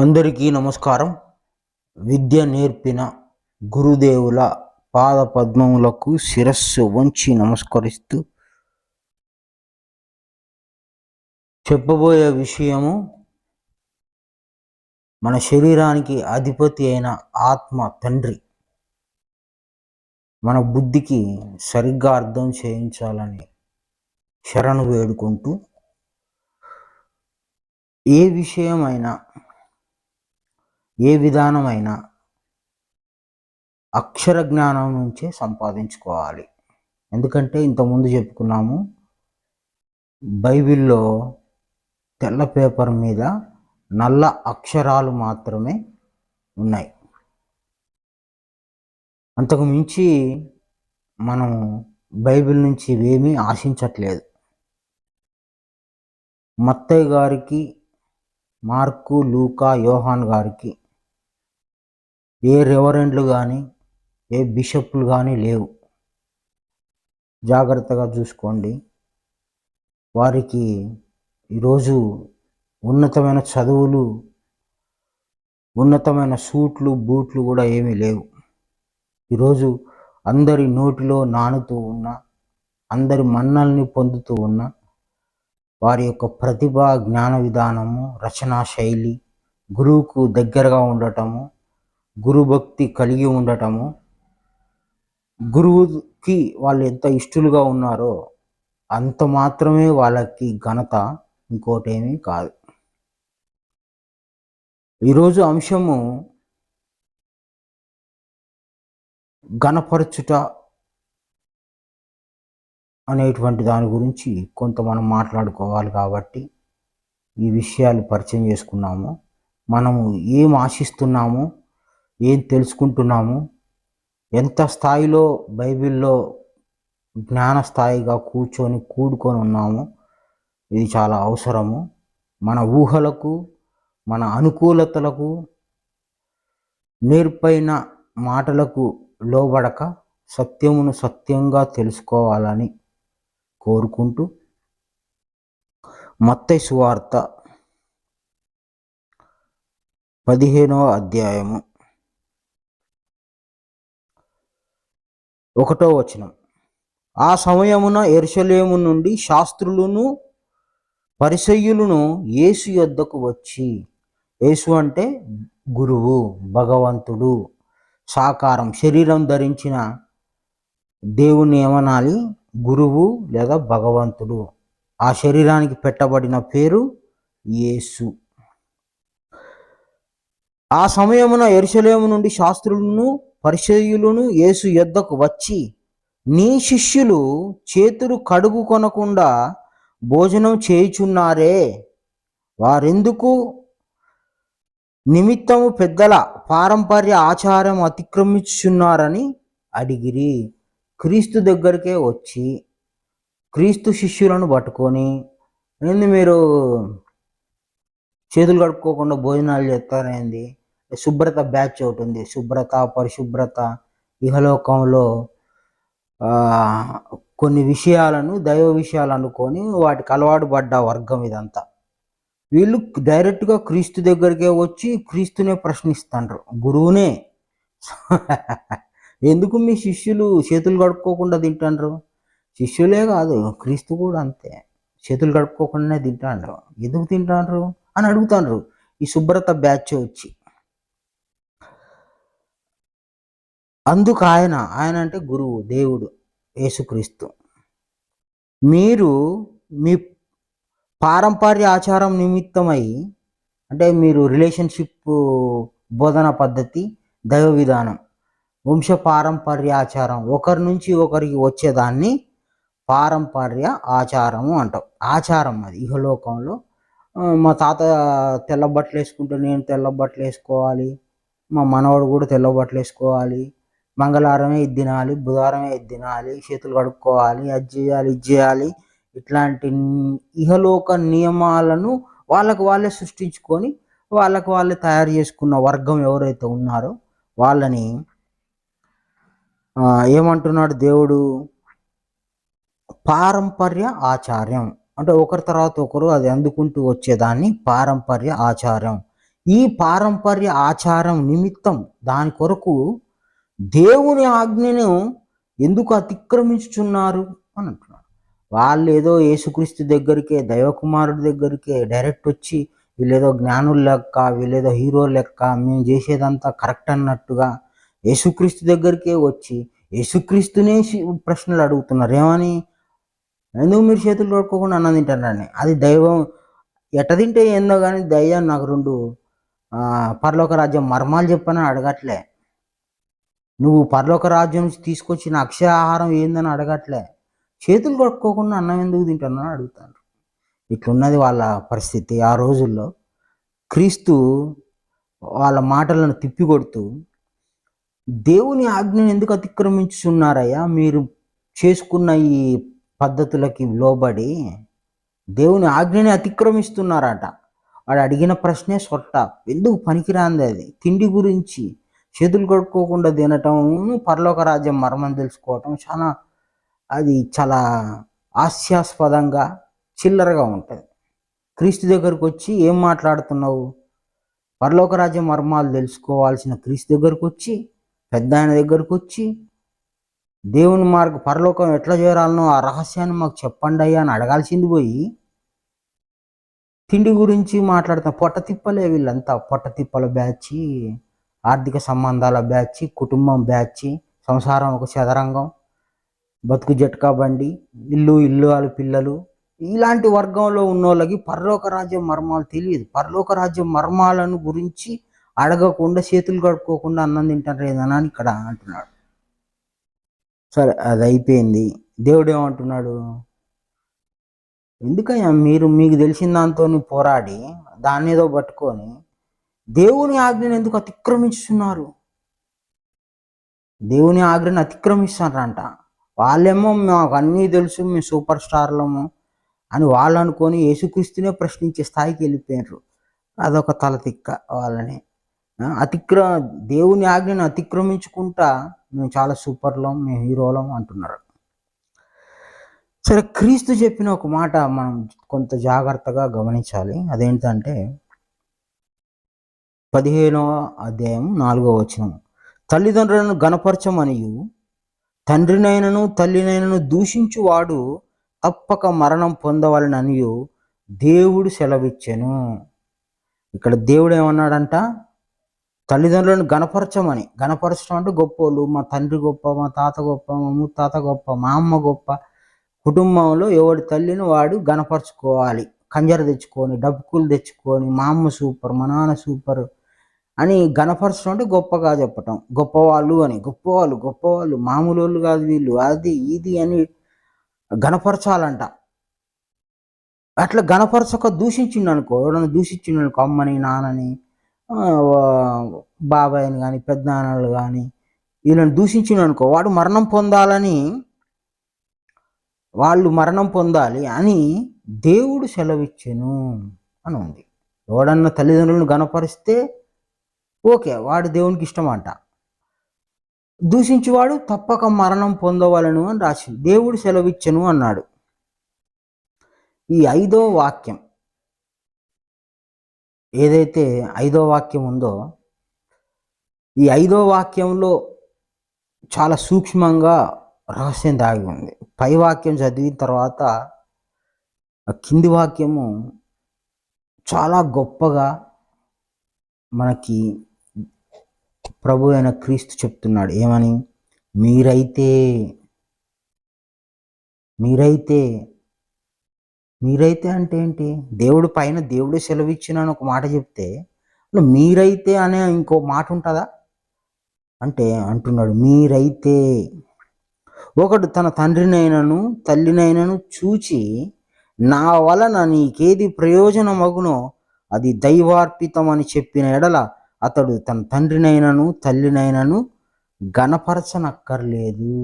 అందరికీ నమస్కారం. విద్య నేర్పిన గురుదేవుల పాద పద్మములకు శిరస్సు వంచి నమస్కరిస్తూ చెప్పబోయే విషయము మన శరీరానికి అధిపతి అయిన ఆత్మ తండ్రి. మన బుద్ధికి సరిగ్గా అర్థం చేయించాలని శరణు వేడుకుంటూ ఏ విషయమైనా ఏ విధానమైనా అక్షర జ్ఞానం నుంచే సంపాదించుకోవాలి. ఎందుకంటే ఇంతకుముందు చెప్పుకున్నాము బైబిల్లో తెల్ల పేపర్ మీద నల్ల అక్షరాలు మాత్రమే ఉన్నాయి. అంతకు మించి మనం బైబిల్ నుంచి ఏమీ ఆశించట్లేదు. మత్తయ్య గారికి మార్కు లూకా యోహాన్ గారికి ఏ రెవరెంట్లు కానీ ఏ బిషప్లు కానీ లేవు. జాగ్రత్తగా చూసుకోండి. వారికి ఈరోజు ఉన్నతమైన చదువులు ఉన్నతమైన సూట్లు బూట్లు కూడా ఏమీ లేవు. ఈరోజు అందరి నోటిలో నానుతూ ఉన్న అందరి మన్నల్ని పొందుతూ ఉన్న వారి యొక్క ప్రతిభ జ్ఞాన విధానము రచనా శైలి గురువుకు దగ్గరగా ఉండటము గురుభక్తి కలిగి ఉండటము. గురువుకి వాళ్ళు ఎంత ఇష్టలుగా ఉన్నారో అంత మాత్రమే వాళ్ళకి ఘనత ఇంకోటేమీ కాదు. ఈరోజు అంశము ఘనపరచుట అనేటువంటి దాని గురించి కొంత మనం మాట్లాడుకోవాలి కాబట్టి ఈ విషయాలు పరిచయం చేసుకున్నాము. మనము ఏం ఆశిస్తున్నాము ఏం తెలుసుకుంటున్నాము? ఎంత స్థాయిలో బైబిల్లో జ్ఞాన స్థాయిగా కూర్చొని కూడుకొని ఉన్నాము? ఇది చాలా అవసరము. మన ఊహలకు మన అనుకూలతలకు నేర్పైన మాటలకు లోబడక సత్యమును సత్యంగా తెలుసుకోవాలని కోరుకుంటూ మత్తయి సువార్త పదిహేనవ అధ్యాయము. ఒకటో వచనం. ఆ సమయమున ఎరుసలేము నుండి శాస్త్రులను పరిసయ్యులను యేసు యొద్దకు వచ్చి యేసు అంటే గురువు భగవంతుడు సాకారం శరీరం ధరించిన దేవుని ఏమనాలి? గురువు లేదా భగవంతుడు. ఆ శరీరానికి పెట్టబడిన పేరు యేసు. ఆ సమయమున ఎరుసలేము నుండి శాస్త్రులను పరిచయులను యేసు యొద్దకు వచ్చి నీ శిష్యులు చేతులు కడుగు కొనకుండా భోజనం చేయుచున్నారే? వారెందుకు నిమిత్తము పెద్దల పారంపర్య ఆచారం అతిక్రమించుచున్నారని అడిగిరి. క్రీస్తు దగ్గరికే వచ్చి క్రీస్తు శిష్యులను పట్టుకొని ఏంది మీరు చేతులు కడుక్కోకుండా భోజనాలు చేస్తారేంది? శుభ్రత బ్యాచ్ ఒకటి ఉంది. శుభ్రత పరిశుభ్రత ఇహలోకంలో కొన్ని విషయాలను దైవ విషయాలు అనుకొని వాటికి అలవాటు పడ్డ వర్గం ఇదంతా. వీళ్ళు డైరెక్ట్గా క్రీస్తు దగ్గరికే వచ్చి క్రీస్తునే ప్రశ్నిస్తాండ్రు. గురువునే. ఎందుకు మీ శిష్యులు చేతులు కడుక్కోకుండా తింటాండ్రు? శిష్యులే కాదు క్రీస్తు కూడా అంతే. చేతులు కడుక్కోకుండానే తింటాండ్రు. ఎందుకు తింటాండ్రు? అని అడుగుతాండ్రు. ఈ శుభ్రత బ్యాచ్ వచ్చి. అందుకు ఆయన ఆయన అంటే గురువు దేవుడు యేసుక్రీస్తు. మీరు మీ పారంపర్య ఆచారం నిమిత్తమై అంటే మీరు రిలేషన్షిప్ బోధన పద్ధతి దైవ విధానం వంశ పారంపర్య ఆచారం ఒకరి నుంచి ఒకరికి వచ్చేదాన్ని పారంపర్య ఆచారము అంటాం. ఆచారం అది ఇహలోకంలో. మా తాత తెల్ల బట్టలు వేసుకుంటే నేను తెల్ల బట్టలు వేసుకోవాలి మా మనవాడు కూడా తెల్ల బట్టలు వేసుకోవాలి మంగళవారమే ఇది తినాలి బుధవారమే ఇది తినాలి చేతులు కడుక్కోవాలి అది చేయాలి ఇది చేయాలి ఇట్లాంటి ఇహలోక నియమాలను వాళ్ళకు వాళ్ళే సృష్టించుకొని వాళ్ళకు వాళ్ళే తయారు చేసుకున్న వర్గం ఎవరైతే ఉన్నారో వాళ్ళని ఏమంటున్నాడు దేవుడు? పారంపర్య ఆచార్యం. అంటే ఒకరి తర్వాత ఒకరు అది అందుకుంటూ వచ్చేదాన్ని పారంపర్య ఆచారం ఈ పారంపర్య ఆచారం నిమిత్తం దాని కొరకు దేవుని ఆజ్ఞను ఎందుకు అతిక్రమించుచున్నారు అని అంటున్నాడు. వాళ్ళు ఏదో యేసుక్రీస్తు దగ్గరికే దైవకుమారుడి దగ్గరికే డైరెక్ట్ వచ్చి వీళ్ళేదో జ్ఞానుల లెక్క వీళ్ళేదో హీరో లెక్క మేము చేసేదంతా కరెక్ట్ అన్నట్టుగా యేసుక్రీస్తు దగ్గరికే వచ్చి యేసుక్రీస్తునే ప్రశ్నలు అడుగుతున్నారు. ఏమని? ఎందుకు మీరు చేతులు కడుక్కోకుండా అన్నం తింటారని? అది దైవం ఎట తింటే ఏందో కానీ దయ్యం నాకు రెండు పరలోక రాజ్యం మర్మాలు చెప్పని అడగట్లే. నువ్వు పరలోక రాజ్యం నుంచి తీసుకొచ్చిన అక్షయ ఆహారం ఏందని అడగట్లే. చేతులు కట్టుకోకుండా అన్నం ఎందుకు తింటాను అని అడుగుతాను ఇట్లున్నది వాళ్ళ పరిస్థితి. ఆ రోజుల్లో క్రీస్తు వాళ్ళ మాటలను తిప్పికొడుతూ దేవుని ఆజ్ఞను ఎందుకు అతిక్రమించున్నారయ్యా మీరు చేసుకున్న ఈ పద్ధతులకి లోబడి దేవుని ఆజ్ఞని అతిక్రమిస్తున్నారట. వాడు అడిగిన ప్రశ్నే సొట్ట. ఎందుకు పనికిరాంది అది? తిండి గురించి చేతులు కడుక్కోకుండా తినటం పరలోక రాజ్యం మర్మం తెలుసుకోవటం చాలా అది చాలా హాస్యాస్పదంగా చిల్లరగా ఉంటుంది. క్రీస్తు దగ్గరకు వచ్చి ఏం మాట్లాడుతున్నావు? పరలోక రాజ్య మర్మాలు తెలుసుకోవాల్సిన క్రీస్తు దగ్గరకు వచ్చి పెద్ద ఆయన దగ్గరకు వచ్చి దేవుని మార్గ పరలోకం ఎట్లా చేరాలనో ఆ రహస్యాన్ని మాకు చెప్పండి అయ్యా అని అడగాల్సింది పోయి తిండి గురించి మాట్లాడుతాం పొట్ట తిప్పలే వీళ్ళంతా. పొట్ట తిప్పల బ్యాచ్ ఆర్థిక సంబంధాల బ్యాచ్ కుటుంబం బ్యాచ్ సంసారం ఒక చదరంగం బతుకు జట్కా బండి ఇల్లు ఇల్లు వాళ్ళ పిల్లలు. ఇలాంటి వర్గంలో ఉన్న వాళ్ళకి పరలోక రాజ్యం మర్మాలు తెలియదు. పరలోక రాజ్యం మర్మాలను గురించి అడగకుండా చేతులు కడుక్కోకుండా అన్నం తింటారు ఏదన్నా ఇక్కడ అంటున్నాడు. సరే అది అయిపోయింది. దేవుడు ఏమంటున్నాడు? ఎందుకయ్యా మీరు మీకు తెలిసిన దాంతో పోరాడి దాన్ని ఏదో పట్టుకొని దేవుని ఆజ్ఞను ఎందుకు అతిక్రమిస్తున్నారు దేవుని ఆజ్ఞను అతిక్రమిస్తారంట. వాళ్ళేమో మాకు అన్నీ తెలుసు మేము సూపర్ స్టార్లము అని వాళ్ళు అనుకొని యేసుక్రీస్తునే ప్రశ్నించే స్థాయికి వెళ్ళిపోయినారు అదొక తలతిక్క వాళ్ళని. అతిక్ర దేవుని ఆజ్ఞను అతిక్రమించుకుంటా మేము చాలా సూపర్లం మేము హీరోలం అంటున్నారు. సరే క్రీస్తు చెప్పిన ఒక మాట మనం కొంత జాగ్రత్తగా గమనించాలి. అదేంటంటే పదిహేనవ అధ్యాయం నాలుగవ వచనం. తల్లిదండ్రులను గణపరచమనియు తండ్రినైనను తల్లినైనను దూషించువాడు తప్పక మరణం పొందవలననియు. దేవుడు సెలవిచ్చెను. ఇక్కడ దేవుడు ఏమన్నాడంట? తల్లిదండ్రులను గణపరచమని గణపరచడం అంటే గొప్పోళ్ళు మా తండ్రి గొప్ప మా తాత గొప్ప మా ముత్తాత గొప్ప మా అమ్మ గొప్ప. కుటుంబంలో ఎవడి తల్లిని వాడు గణపరచుకోవాలి కంజర తెచ్చుకొని డబ్బుకులు తెచ్చుకొని మా అమ్మ సూపర్ మా నాన్న సూపర్ అని గణపరచడం అంటే గొప్పగా చెప్పటం. గొప్పవాళ్ళు అని గొప్పవాళ్ళు గొప్పవాళ్ళు మామూలు వాళ్ళు కాదు వీళ్ళు అది ఇది అని గణపరచాలంట అట్లా గణపరచక దూషించిండు అనుకో ఎవడన్నా దూషించిండు అనుకో అమ్మని నాన్నని బాబాయ్ని కానీ పెద్దనాన్నలు కానీ వీళ్ళని దూషించిండు అనుకో వాడు మరణం పొందాలని వాళ్ళు మరణం పొందాలి అని దేవుడు సెలవిచ్చెను అని ఉంది. ఎవడన్నా తల్లిదండ్రులను గణపరిస్తే ఓకే వాడు దేవునికి ఇష్టం అంట దూషించువాడు తప్పక మరణం పొందవలను అని రాసింది. దేవుడు సెలవిచ్చను అన్నాడు. ఈ ఐదో వాక్యం ఏదైతే ఐదో వాక్యం ఉందో ఈ ఐదో వాక్యంలో చాలా సూక్ష్మంగా రహస్యం దాగి ఉంది. పై వాక్యం చదివిన తర్వాత ఆ కింది వాక్యము చాలా గొప్పగా మనకి ప్రభు అయిన క్రీస్తు చెప్తున్నాడు. ఏమని? మీరైతే మీరైతే మీరైతే అంటే ఏంటి? దేవుడు పైన దేవుడు సెలవిచ్చిన అని ఒక మాట చెప్తే మీరైతే అనే ఇంకో మాట ఉంటుందా? అంటే అంటున్నాడు మీరైతే. ఒకడు తన తండ్రినైనను తల్లినైనను చూచి నా వలన నీకేది ప్రయోజనమగునో అది దైవార్పితం అని చెప్పిన ఎడల అతడు తన తండ్రినైనను తల్లినైనను గణపరచనక్కర్లేదు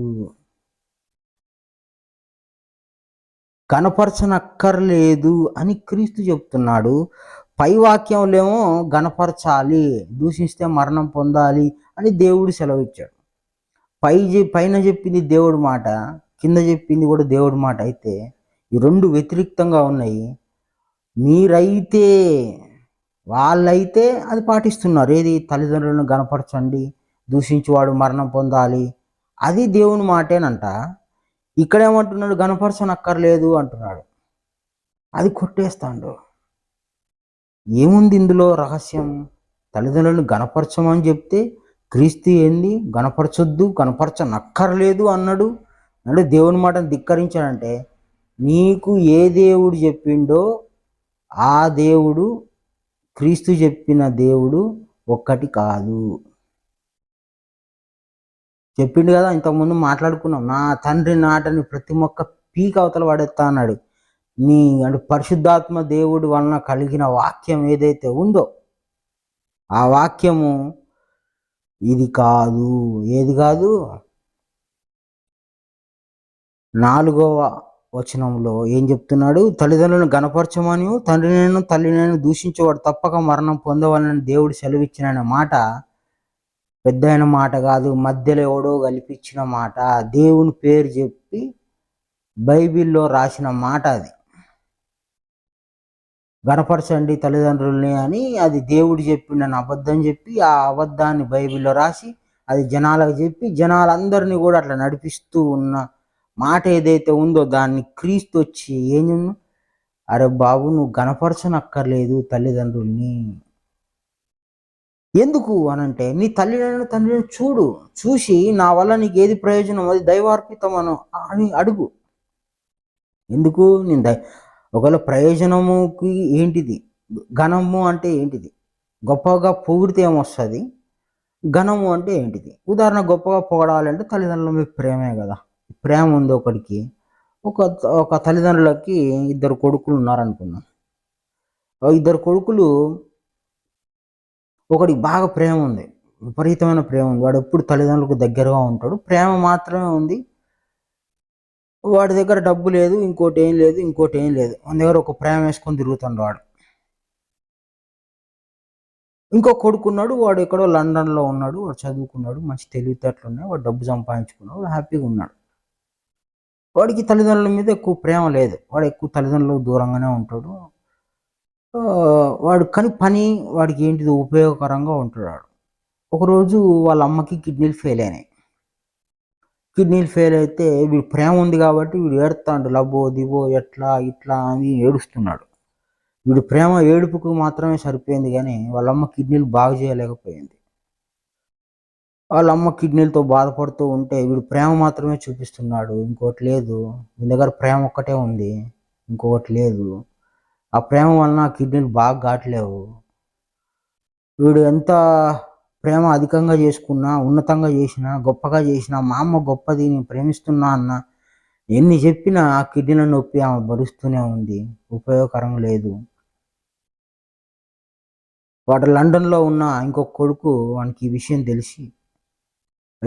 గణపరచనక్కర్లేదు అని క్రీస్తు చెప్తున్నాడు. పై వాక్యంలేమో గణపరచాలి దూషిస్తే మరణం పొందాలి అని దేవుడు సెలవిచ్చాడు. పై పైన చెప్పింది దేవుడి మాట కింద చెప్పింది కూడా దేవుడి మాట అయితే ఈ రెండు వ్యతిరిక్తంగా ఉన్నాయి. మీరైతే వాళ్ళైతే అది పాటిస్తున్నారు. ఏది? తల్లిదండ్రులను గనపరచండి దూషించేవాడు మరణం పొందాలి. అది దేవుని మాటేనంట. ఇక్కడేమంటున్నాడు? గనపరచనక్కర్లేదు అంటున్నాడు. అది కొట్టేస్తాడు. ఏముంది ఇందులో రహస్యం? తల్లిదండ్రులను గనపరచమని చెప్తే క్రీస్తు ఏంది? గనపరచొద్దు గనపరచనక్కర్లేదు అన్నాడు. అంటే దేవుని మాటను ధిక్కరించాడంటే నీకు ఏ దేవుడు చెప్పిండో ఆ దేవుడు క్రీస్తు చెప్పిన దేవుడు ఒక్కటి కాదు. చెప్పిండు కదా ఇంతకుముందు మాట్లాడుకున్నాం. నా తండ్రి నాటని ప్రతి మొక్క పీక్ అవతల పడేస్తా అన్నాడు. నీ అంటే పరిశుద్ధాత్మ దేవుడి వలన కలిగిన వాక్యం ఏదైతే ఉందో ఆ వాక్యము ఇది కాదు. ఏది కాదు? నాలుగవ వచనంలో ఏం చెప్తున్నాడు? తల్లిదండ్రులను గణపరచమని తండ్రి నేను దూషించేవాడు తప్పక మరణం పొందవాలని దేవుడు సెలవిచ్చిన మాట పెద్దయిన మాట కాదు మధ్యలో ఎవడో కల్పించిన మాట. దేవుని పేరు చెప్పి బైబిల్లో రాసిన మాట అది. గణపరచండి తల్లిదండ్రుల్ని అని అది దేవుడు చెప్పిండని అబద్ధం చెప్పి ఆ అబద్ధాన్ని బైబిల్లో రాసి అది జనాలకు చెప్పి జనాలందరినీ కూడా అట్లా నడిపిస్తూ ఉన్న మాట ఏదైతే ఉందో దాన్ని క్రీస్తు వచ్చి ఏం అరే బాబు నువ్వు గనపరచనక్కర్లేదు తల్లిదండ్రుల్ని. ఎందుకు అనంటే నీ తల్లిదండ్రులు తండ్రిని చూడు చూసి నా వల్ల నీకు ఏది ప్రయోజనం? అది దైవార్పితం అను అని అడుగు. ఎందుకు? నేను దై ఒకవేళ ప్రయోజనముకి ఏంటిది? ఘనము అంటే ఏంటిది? గొప్పగా పొగిడితే ఏమొస్తుంది? ఘనము అంటే ఏంటిది? ఉదాహరణ గొప్పగా పొగడాలంటే తల్లిదండ్రుల మీద ప్రేమే కదా. ప్రేమ ఉంది ఒకడికి. ఒక ఒక తల్లిదండ్రులకి ఇద్దరు కొడుకులు ఉన్నారనుకున్నాం ఇద్దరు కొడుకులు ఒకడికి బాగా ప్రేమ ఉంది. విపరీతమైన ప్రేమ ఉంది. వాడు ఎప్పుడు తల్లిదండ్రులకు దగ్గరగా ఉంటాడు. ప్రేమ మాత్రమే ఉంది. వాడి దగ్గర డబ్బు లేదు ఇంకోటి ఏం లేదు ఇంకోటి ఏం లేదు. మన దగ్గర ఒక ప్రేమ వేసుకొని తిరుగుతాడు వాడు. ఇంకో కొడుకున్నాడు వాడు ఎక్కడో లండన్లో ఉన్నాడు. వాడు చదువుకున్నాడు. మంచి తెలివితేటలు ఉన్నాయి. వాడు డబ్బు సంపాదించుకున్నాడు. హ్యాపీగా ఉన్నాడు. వాడికి తల్లిదండ్రుల మీద ఎక్కువ ప్రేమ లేదు. వాడు ఎక్కువ తల్లిదండ్రులకు దూరంగానే ఉంటాడు. వాడు కానీ పని వాడికి ఏంటిది ఉపయోగకరంగా ఉంటాడు వాడు ఒకరోజు వాళ్ళ అమ్మకి కిడ్నీలు ఫెయిల్ అయినాయి. కిడ్నీలు ఫెయిల్ అయితే వీడు ప్రేమ ఉంది కాబట్టి వీడు ఏడుతాడు లబ్బో దిబో ఎట్లా ఇట్లా అని ఏడుస్తున్నాడు. వీడు ప్రేమ ఏడుపుకు మాత్రమే సరిపోయింది కానీ వాళ్ళ అమ్మ కిడ్నీలు బాగు చేయలేకపోయింది. వాళ్ళ అమ్మ కిడ్నీలతో బాధపడుతూ ఉంటే వీడు ప్రేమ మాత్రమే చూపిస్తున్నాడు. ఇంకోటి లేదు. మీ దగ్గర ప్రేమ ఒక్కటే ఉంది. ఇంకొకటి లేదు. ఆ ప్రేమ వలన కిడ్నీలు బాగా కావట్లేవు వీడు ఎంత ప్రేమ అధికంగా చేసుకున్నా ఉన్నతంగా చేసినా గొప్పగా చేసినా మా అమ్మ గొప్పది నేను ప్రేమిస్తున్నా అన్న ఎన్ని చెప్పినా ఆ కిడ్నీల నొప్పి ఆమె భరుస్తూనే ఉంది. ఉపయోగకరం లేదు. వాడు లండన్లో ఉన్న ఇంకొక కొడుకు వానికి ఈ విషయం తెలిసి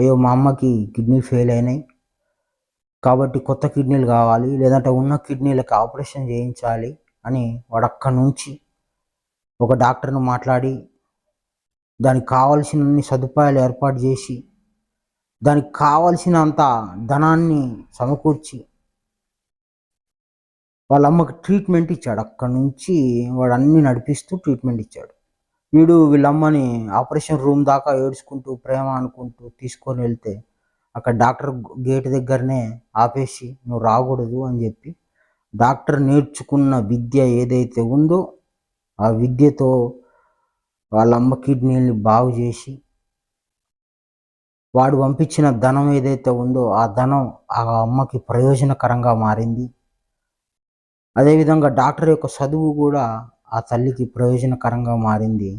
అయ్యో మా అమ్మకి కిడ్నీ ఫెయిల్ అయినాయి. కాబట్టి కొత్త కిడ్నీలు కావాలి లేదంటే ఉన్న కిడ్నీలకు ఆపరేషన్ చేయించాలి అని వాడు అక్కడి నుంచి ఒక డాక్టర్ను మాట్లాడి దానికి కావలసినన్ని సదుపాయాలు ఏర్పాటు చేసి దానికి కావలసినంత ధనాన్ని సమకూర్చి వాళ్ళ అమ్మకి ట్రీట్మెంట్ ఇచ్చాడు. అక్కడి నుంచి వాడు అన్నీ నడిపిస్తూ ట్రీట్మెంట్ ఇచ్చాడు. వీడు వీళ్ళమ్మని ఆపరేషన్ రూమ్ దాకా ఏడ్చుకుంటూ ప్రేమ అనుకుంటూ తీసుకొని వెళ్తే అక్కడ డాక్టర్ గేట్ దగ్గరనే ఆపేసి నువ్వు రాకూడదు అని చెప్పి డాక్టర్ నేర్చుకున్న విద్య ఏదైతే ఉందో ఆ విద్యతో వాళ్ళ అమ్మ కిడ్నీని బాగు చేసి వాడు పంపించిన ధనం ఏదైతే ఉందో ఆ ధనం ఆ అమ్మకి ప్రయోజనకరంగా మారింది. అదేవిధంగా డాక్టర్ యొక్క చదువు కూడా ఆ తల్లికి ప్రయోజనకరంగా మారింది.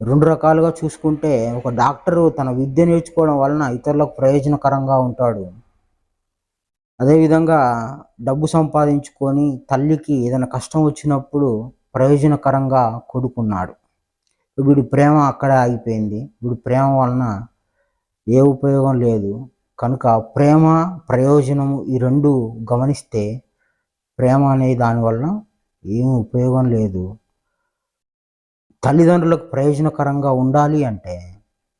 రెండు రకాలుగా చూసుకుంటే ఒక డాక్టరు తన విద్య నేర్చుకోవడం వలన ఇతరులకు ప్రయోజనకరంగా ఉంటాడు. అదేవిధంగా డబ్బు సంపాదించుకొని తల్లికి ఏదైనా కష్టం వచ్చినప్పుడు ప్రయోజనకరంగా కొడుకున్నాడు. వీడి ప్రేమ అక్కడే ఆగిపోయింది. వీడి ప్రేమ వలన ఏ ఉపయోగం లేదు. కనుక ప్రేమ ప్రయోజనము ఈ రెండు గమనిస్తే ప్రేమ అనే దానివల్ల ఏం ఉపయోగం లేదు. తల్లిదండ్రులకు ప్రయోజనకరంగా ఉండాలి అంటే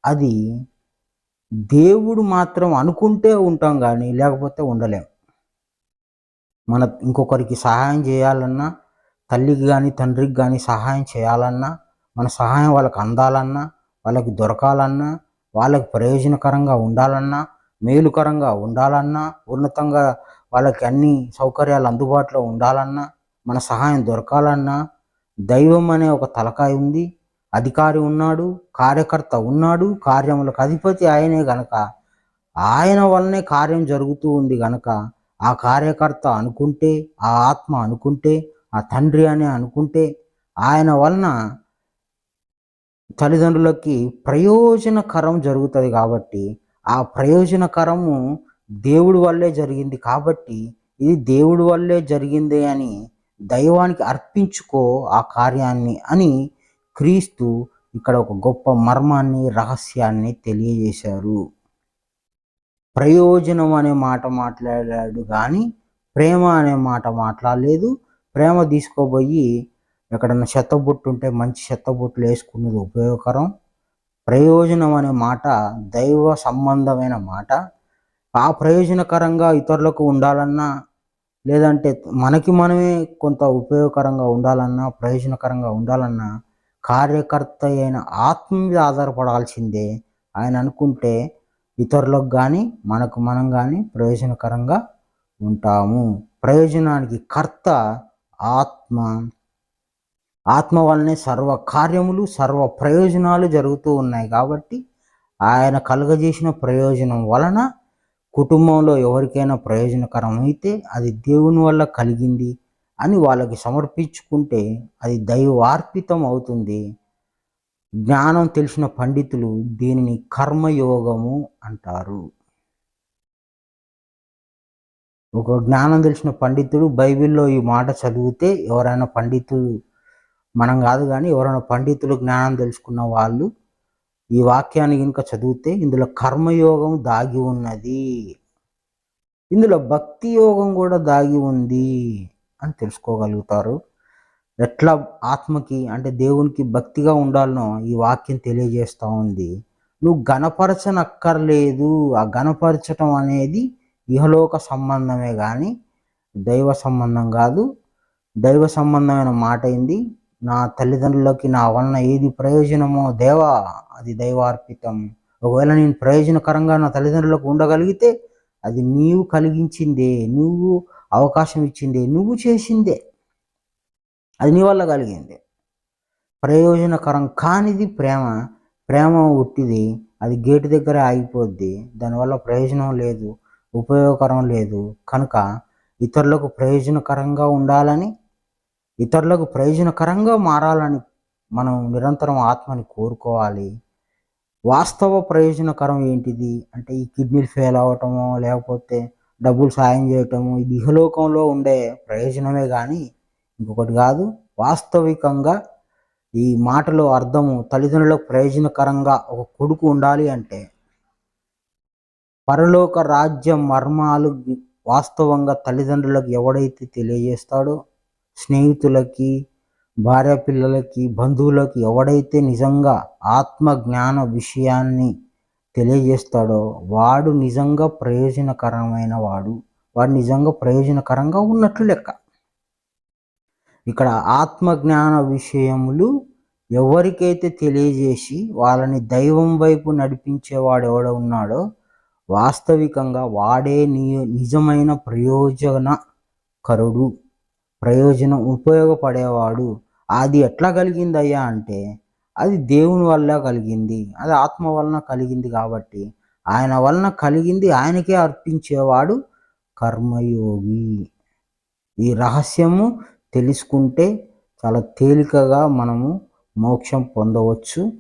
అది దేవుడు మాత్రం అనుకుంటే ఉంటాం కానీ లేకపోతే ఉండలేం. మన ఇంకొకరికి సహాయం చేయాలన్నా తల్లికి కానీ తండ్రికి కానీ సహాయం చేయాలన్నా మన సహాయం వాళ్ళకి అందాలన్నా వాళ్ళకి దొరకాలన్నా వాళ్ళకి ప్రయోజనకరంగా ఉండాలన్నా మేలుకరంగా ఉండాలన్నా ఉన్నతంగా వాళ్ళకి అన్ని సౌకర్యాలు అందుబాటులో ఉండాలన్నా మన సహాయం దొరకాలన్నా దైవం అనే ఒక తలకాయ ఉంది. అధికారి ఉన్నాడు కార్యకర్త ఉన్నాడు కార్యములకు అధిపతి ఆయనే గనక. ఆయన వల్లనే కార్యం జరుగుతూ ఉంది గనక. ఆ కార్యకర్త అనుకుంటే ఆ ఆత్మ అనుకుంటే ఆ తండ్రి అని అనుకుంటే ఆయన వలన తల్లిదండ్రులకి ప్రయోజనకరం జరుగుతుంది కాబట్టి ఆ ప్రయోజనకరము దేవుడి వల్లే జరిగింది కాబట్టి ఇది దేవుడి వల్లే జరిగింది అని దైవానికి అర్పించుకో ఆ కార్యాన్ని అని క్రీస్తు ఇక్కడ ఒక గొప్ప మర్మాన్ని రహస్యాన్ని తెలియజేశారు. ప్రయోజనం అనే మాట మాట్లాడాడు కానీ ప్రేమ అనే మాట మాట్లాడలేదు. ప్రేమ తీసుకోబోయి ఎక్కడన్నా చెత్తబొట్టు ఉంటే మంచి చెత్తబొట్టులు వేసుకున్నది ఉపయోగకరం. ప్రయోజనం అనే మాట దైవ సంబంధమైన మాట. ఆ ప్రయోజనకరంగా ఇతరులకు ఉండాలన్నా లేదంటే మనకి మనమే కొంత ఉపయోగకరంగా ఉండాలన్నా ప్రయోజనకరంగా ఉండాలన్నా కార్యకర్త అయిన ఆత్మ మీద ఆధారపడాల్సిందే. ఆయన అనుకుంటే ఇతరులకు కానీ మనకు మనం కానీ ప్రయోజనకరంగా ఉంటాము. ప్రయోజనానికి కర్త ఆత్మ. ఆత్మ వల్లనే సర్వ కార్యములు సర్వ ప్రయోజనాలు జరుగుతూ ఉన్నాయి కాబట్టి ఆయన కలుగజేసిన ప్రయోజనం వలన కుటుంబంలో ఎవరికైనా ప్రయోజనకరం అయితే అది దేవుని వల్ల కలిగింది అని వాళ్ళకి సమర్పించుకుంటే అది దైవార్పితం అవుతుంది. జ్ఞానం తెలిసిన పండితులు దీనిని కర్మయోగము అంటారు. ఒక జ్ఞానం తెలిసిన పండితుడు బైబిల్లో ఈ మాట చదివితే ఎవరైనా పండితులు మనం కాదు కానీ ఎవరైనా పండితులు జ్ఞానం తెలుసుకున్న వాళ్ళు ఈ వాక్యాన్ని కనుక చదివితే ఇందులో కర్మయోగం దాగి ఉన్నది. ఇందులో భక్తి యోగం కూడా దాగి ఉంది అని తెలుసుకోగలుగుతారు. ఎట్లా ఆత్మకి అంటే దేవునికి భక్తిగా ఉండాలనో ఈ వాక్యం తెలియజేస్తూ ఉంది. నువ్వు గణపరచనక్కర్లేదు ఆ గణపరచటం అనేది ఇహలోక సంబంధమే కానీ దైవ సంబంధం కాదు. దైవ సంబంధమైన మాట అయింది నా తల్లిదండ్రులకి నా వలన ఏది ప్రయోజనమో దేవా అది దైవార్పితం. ఒకవేళ నేను ప్రయోజనకరంగా నా తల్లిదండ్రులకు ఉండగలిగితే అది నీవు కలిగించిందే నువ్వు అవకాశం ఇచ్చిందే నువ్వు చేసిందే. అది నీ వల్ల కలిగింది. ప్రయోజనకరం కానిది ప్రేమ ప్రేమ ఉట్టిది అది గేటు దగ్గర ఆగిపోద్ది. దానివల్ల ప్రయోజనం లేదు ఉపయోగకరం లేదు. కనుక ఇతరులకు ప్రయోజనకరంగా ఉండాలని ఇతరులకు ప్రయోజనకరంగా మారాలని మనం నిరంతరం ఆత్మని కోరుకోవాలి. వాస్తవ ప్రయోజనకరం ఏంటిది? అంటే ఈ కిడ్నీలు ఫెయిల్ అవ్వటమో లేకపోతే డబ్బులు సాయం చేయటము ఇది ఇహలోకంలో ఉండే ప్రయోజనమే కానీ ఇంకొకటి కాదు వాస్తవికంగా ఈ మాటలో అర్థము తల్లిదండ్రులకు ప్రయోజనకరంగా ఒక కొడుకు ఉండాలి అంటే పరలోక రాజ్య మర్మాలు వాస్తవంగా తల్లిదండ్రులకు ఎవడైతే తెలియజేస్తాడో స్నేహితులకి భార్య పిల్లలకి బంధువులకి ఎవడైతే నిజంగా ఆత్మ జ్ఞాన విషయాన్ని తెలియజేస్తాడో వాడు నిజంగా ప్రయోజనకరమైన వాడు. వాడు నిజంగా ప్రయోజనకరంగా ఉన్నట్లు లెక్క. ఇక్కడ ఆత్మ జ్ఞాన విషయములు ఎవరికైతే తెలియజేసి వాళ్ళని దైవం వైపు నడిపించేవాడు ఎవడ ఉన్నాడో వాస్తవికంగా వాడే ని నిజమైన ప్రయోజనకరుడు. ప్రయోజనం ఉపయోగపడేవాడు. అది ఎట్లా కలిగిందయ్యా అంటే అది దేవుని వల్ల కలిగింది. అది ఆత్మ వలన కలిగింది కాబట్టి ఆయన వలన కలిగింది ఆయనకే అర్పించేవాడు కర్మయోగి. ఈ రహస్యము తెలుసుకుంటే చాలా తేలికగా మనము మోక్షం పొందవచ్చు.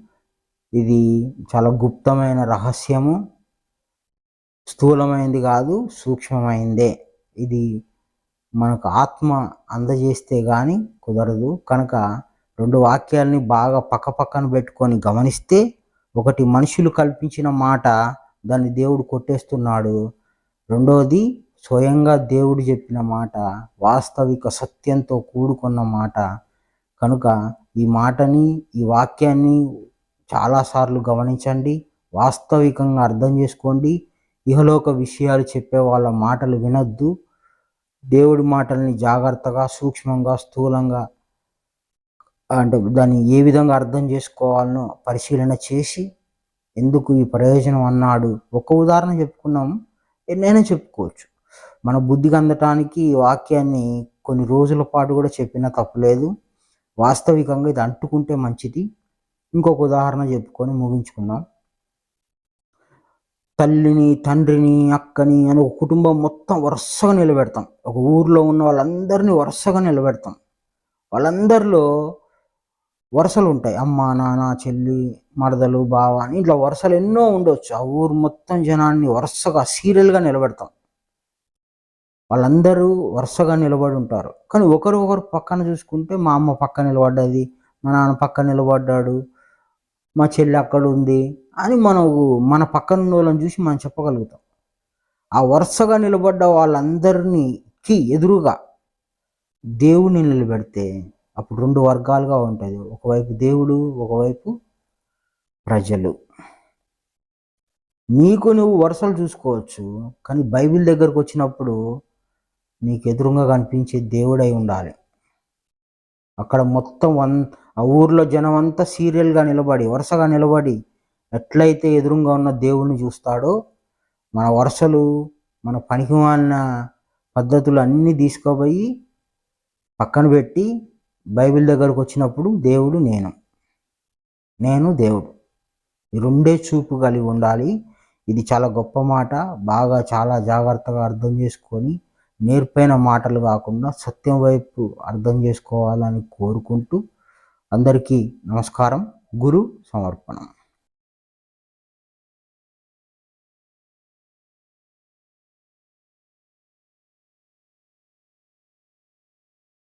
ఇది చాలా గుప్తమైన రహస్యము. స్థూలమైంది కాదు సూక్ష్మమైందే. ఇది మనకు ఆత్మ అందజేస్తే కానీ కుదరదు. కనుక రెండు వాక్యాలని బాగా పక్కపక్కన పెట్టుకొని గమనిస్తే ఒకటి మనుషులు కల్పించిన మాట దాన్ని దేవుడు కొట్టేస్తున్నాడు. రెండవది స్వయంగా దేవుడు చెప్పిన మాట వాస్తవిక సత్యంతో కూడుకున్న మాట. కనుక ఈ మాటని ఈ వాక్యాన్ని చాలాసార్లు గమనించండి వాస్తవికంగా అర్థం చేసుకోండి. ఇహలోక విషయాలు చెప్పే వాళ్ళ మాటలు వినొద్దు. దేవుడి మాటల్ని జాగ్రత్తగా సూక్ష్మంగా స్థూలంగా అంటే దాన్ని ఏ విధంగా అర్థం చేసుకోవాలనో పరిశీలన చేసి ఎందుకు ఈ ప్రయోజనం అన్నాడు. ఒక ఉదాహరణ చెప్పుకున్నాం. ఎన్నైనా చెప్పుకోవచ్చు. మన బుద్ధికి అందటానికి ఈ వాక్యాన్ని కొన్ని రోజుల పాటు కూడా చెప్పినా తప్పులేదు వాస్తవికంగా ఇది అంటుకుంటే మంచిది. ఇంకొక ఉదాహరణ చెప్పుకొని ముగించుకుందాం. తల్లిని తండ్రిని అక్కని అని ఒక కుటుంబం మొత్తం వరుసగా నిలబెడతాం. ఒక ఊర్లో ఉన్న వాళ్ళందరినీ వరుసగా నిలబెడతాం. వాళ్ళందరిలో వరుసలు ఉంటాయి. అమ్మ నాన్న చెల్లి మరదలు బావ అని ఇట్లా వరుసలు ఎన్నో ఉండవచ్చు ఆ ఊరు మొత్తం జనాన్ని వరుసగా సీరియల్గా నిలబెడతాం. వాళ్ళందరూ వరుసగా నిలబడి ఉంటారు. కానీ ఒకరు ఒకరు పక్కన చూసుకుంటే మా అమ్మ పక్క నిలబడ్డది మా నాన్న పక్క నిలబడ్డాడు. మా చెల్లి అక్కడ ఉంది అని మనం మన పక్కన ఉన్న వాళ్ళని చూసి మనం చెప్పగలుగుతాం. ఆ వరుసగా నిలబడ్డ వాళ్ళందరినీకి ఎదురుగా దేవుని నిలబెడితే అప్పుడు రెండు వర్గాలుగా ఉంటుంది. ఒకవైపు దేవుడు ఒకవైపు ప్రజలు. నీకు నువ్వు వరుసలు చూసుకోవచ్చు కానీ బైబిల్ దగ్గరకు వచ్చినప్పుడు నీకు ఎదురుగా కనిపించే దేవుడై ఉండాలి. అక్కడ మొత్తం వన్ ఆ ఊర్లో జనం అంతా సీరియల్గా నిలబడి వరుసగా నిలబడి ఎట్లయితే ఎదురుగా ఉన్న దేవుణ్ణి చూస్తాడో మన వరుసలు మన పనికిమాలిన పద్ధతులు అన్నీ తీసుకుపోయి పక్కన పెట్టి బైబిల్ దగ్గరకు వచ్చినప్పుడు దేవుడు నేను. నేను దేవుడు. ఈ రెండే చూపు కలిగి ఉండాలి. ఇది చాలా గొప్ప మాట. బాగా చాలా జాగ్రత్తగా అర్థం చేసుకొని నేర్పైన మాటలు కాకుండా సత్యం వైపు అర్థం చేసుకోవాలని కోరుకుంటూ అందరికీ నమస్కారం గురు సమర్పణం.